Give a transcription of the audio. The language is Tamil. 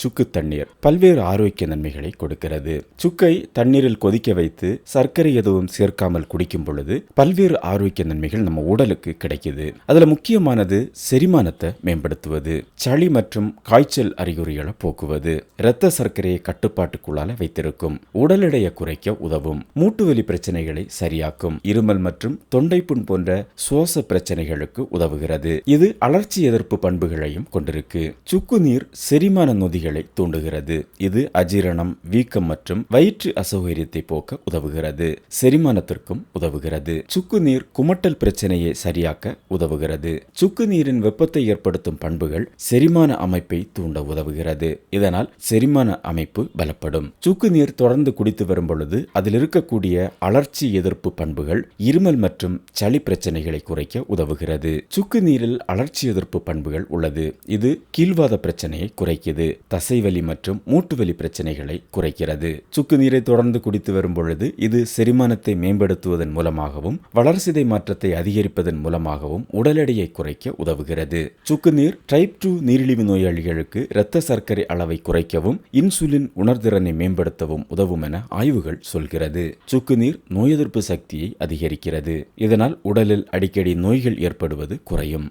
சுக்கு தண்ணீர் பல்வேறு ஆரோக்கிய நன்மைகளை கொடுக்கிறது. சுக்கை தண்ணீரில் கொதிக்க வைத்து சர்க்கரை எதுவும் சேர்க்காமல் குடிக்கும் பொழுது பல்வேறு ஆரோக்கிய நன்மைகள் நம்ம உடலுக்கு கிடைக்குது. அதுல முக்கியமானது செரிமானத்தை மேம்படுத்துவது சளி மற்றும் காய்ச்சல் அறிகுறிகளை போக்குவது இரத்த சர்க்கரையை கட்டுப்பாட்டுக்குள்ளால வைத்திருக்கும் உடல் எடையை குறைக்க உதவும் மூட்டுவலி பிரச்சனைகளை சரியாக்கும் இருமல் மற்றும் தொண்டைப்புண் போன்ற சுவாச பிரச்சனைகளுக்கு உதவுகிறது. இது அலர்ச்சி எதிர்ப்பு பண்புகளையும் கொண்டிருக்கு. சுக்கு நீர் செரிமான நொதிகள் தூண்டுகிறது. இது அஜீரணம் வீக்கம் மற்றும் வயிற்று அசௌகரியத்தை போக்க உதவுகிறது. செரிமானத்திற்கும் உதவுகிறது. சுக்கு நீர் குமட்டல் பிரச்சனையை சரியாக்க உதவுகிறது. சுக்கு நீரின் வெப்பத்தை ஏற்படுத்தும் பண்புகள் செரிமான அமைப்பை தூண்ட உதவுகிறது. இதனால் செரிமான அமைப்பு பலப்படும். சுக்கு நீர் தொடர்ந்து குடித்து வரும் பொழுது அதில் இருக்கக்கூடிய அலர்ச்சி எதிர்ப்பு பண்புகள் இருமல் மற்றும் சளி பிரச்சனைகளை குறைக்க உதவுகிறது. சுக்கு நீரில் அலர்ச்சி எதிர்ப்பு பண்புகள் உள்ளது. இது கீழ்வாத பிரச்சனையை குறைக்குது. தசைவலி மற்றும் மூட்டு வலி பிரச்சனைகளை குறைக்கிறது. சுக்கு நீரை தொடர்ந்து குடித்து வரும் பொழுது இது செரிமானத்தை மேம்படுத்துவதன் மூலமாகவும் வளர்சிதை மாற்றத்தை அதிகரிப்பதன் மூலமாகவும் உடல் எடையை குறைக்க உதவுகிறது. சுக்கு நீர் டைப் டூ நீரிழிவு நோயாளிகளுக்கு இரத்த சர்க்கரை அளவை குறைக்கவும் இன்சுலின் உணர்திறனை மேம்படுத்தவும் உதவும் என ஆய்வுகள் சொல்கிறது. சுக்கு நீர் நோய் எதிர்ப்பு சக்தியை அதிகரிக்கிறது. இதனால் உடலில் அடிக்கடி நோய்கள் ஏற்படுவது குறையும்.